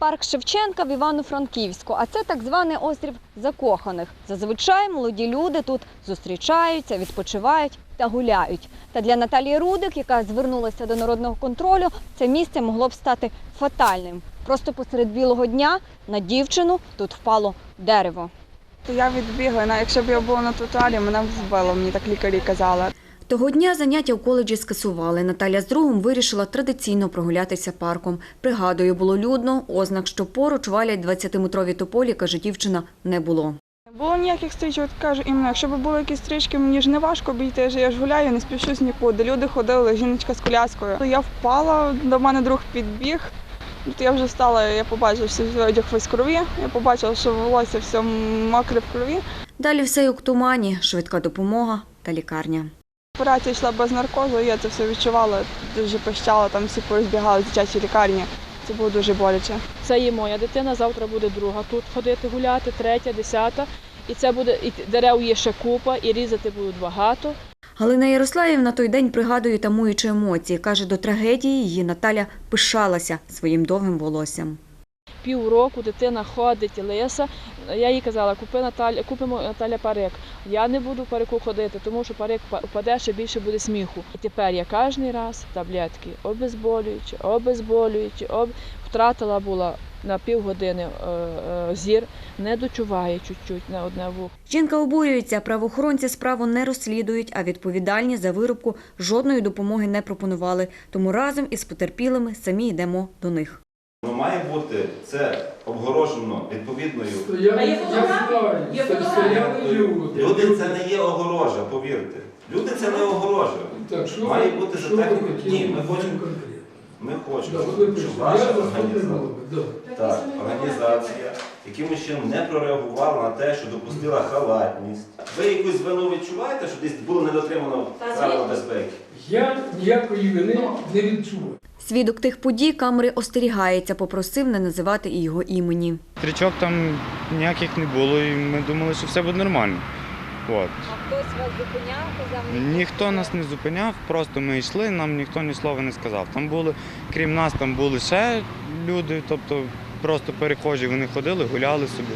парк Шевченка в Івано-Франківську, а це так званий острів закоханих. Зазвичай молоді люди тут зустрічаються, відпочивають та гуляють. Та для Наталії Рудик, яка звернулася до народного контролю, це місце могло б стати фатальним. Просто посеред білого дня на дівчину тут впало дерево. Я відбігла, якщо б я була на тротуарі, мене б збило, мені так лікарі казали. Того дня заняття в коледжі скасували. Наталя з другом вирішила традиційно прогулятися парком. Пригадую, було людно, ознак, що поруч валять 20-метрові тополі, каже дівчина, не було. Було ніяких стрічок, кажу, іменно, якщо б були якісь стрічки, мені ж не важко б йти, я ж гуляю, не спішусь нікуди. Люди ходили, жіночка з коляскою. Я впала, до мене друг підбіг. Я вже встала, я побачила, що одяг весь крові, я побачила, що волосся все мокре в крові. Далі все як у тумані, швидка допомога та лікарня. Операція йшла без наркозу, я це все відчувала, дуже пищала, там всі порозбігали в дитячій лікарні. Це було дуже боляче. Це є моя дитина, завтра буде друга тут ходити гуляти, третя, десята. І це буде і дерев є ще купа, і різати будуть багато. Галина Ярославівна той день пригадує тамуючи емоції. Каже, до трагедії її Наталя пишалася своїм довгим волоссям. Півроку дитина ходить лиса. Я їй казала, купи Наталя, купимо Наталя парик. Я не буду парику ходити, тому що парик па- впаде, ще більше буде сміху. І тепер я кожен раз таблетки обезболюючі, обезболюючі, об... втратила була на півгодини е, е, зір, не дочуває чуть-чуть на одне вухо. Жінка обурюється, правоохоронці справу не розслідують, а відповідальні за вирубку жодної допомоги не пропонували. Тому разом із потерпілими самі йдемо до них. Ну, має бути це обгорожено відповідною. Є фотографії. стояли люди. Люди це не є огорожа, повірте. Люди це не огорожа. Так, що Має ви- бути що за ви хотіли Ні, ми конкретно? хочемо- Ми хочемо, Да, ви щоб ваша заступник організація, голови, да. так, організація якимось чином не прореагувала на те, що допустила халатність. Ви якусь вину відчуваєте, що десь було недотримано Та правил звісно. безпеки? Я ніякої вини Ну. не відчуваю. Свідок тих подій камери остерігається, попросив не називати і його імені. Стрічок там ніяких не було, і ми думали, що все буде нормально. От. А хтось вас зупиняв, казав Ніхто нас не зупиняв, просто ми йшли, нам ніхто ні слова не сказав. Там були, крім нас, там були ще люди, тобто просто перехожі, вони ходили, гуляли собі.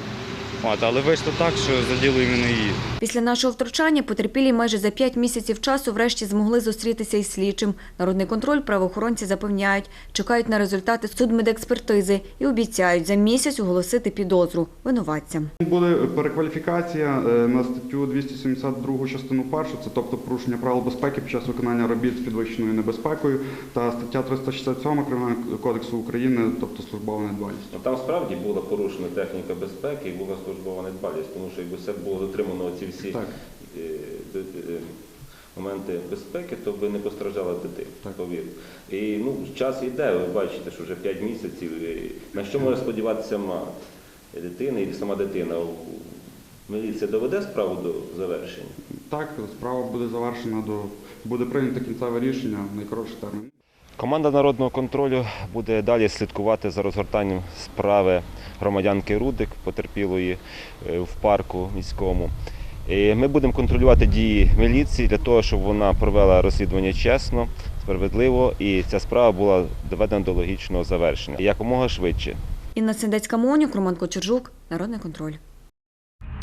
От, але вийшло так, що заділо іменно її. Після нашого втручання потерпілі майже за п'ять місяців часу врешті змогли зустрітися із слідчим. Народний контроль правоохоронці запевняють, чекають на результати судмедекспертизи і обіцяють за місяць оголосити підозру винуватцям. Буде перекваліфікація е, на статтю 272 частину першу, це тобто порушення правил безпеки під час виконання робіт з підвищеною небезпекою, та стаття 367 Кримінального кодексу України, тобто службова недбалість. Там справді була порушена техніка безпеки і була службова недбалість, тому що якби все було дотримано ці всі Так. е, е, моменти безпеки, то би не постраждала дитина, повірте. І ну, час йде, ви бачите, що вже 5 місяців. І На що може сподіватися мати дитина і сама дитина? Міліція доведе справу до завершення? Так, справа буде завершена до буде прийнято кінцеве рішення в найкоротший термін. Команда народного контролю буде далі слідкувати за розгортанням справи громадянки Рудик, потерпілої е, в парку міському. І Ми будемо контролювати дії міліції для того, щоб вона провела розслідування чесно, справедливо і ця справа була доведена до логічного завершення якомога швидше. Інна Сендецька Монюк, Роман Кочержук, Народний контроль.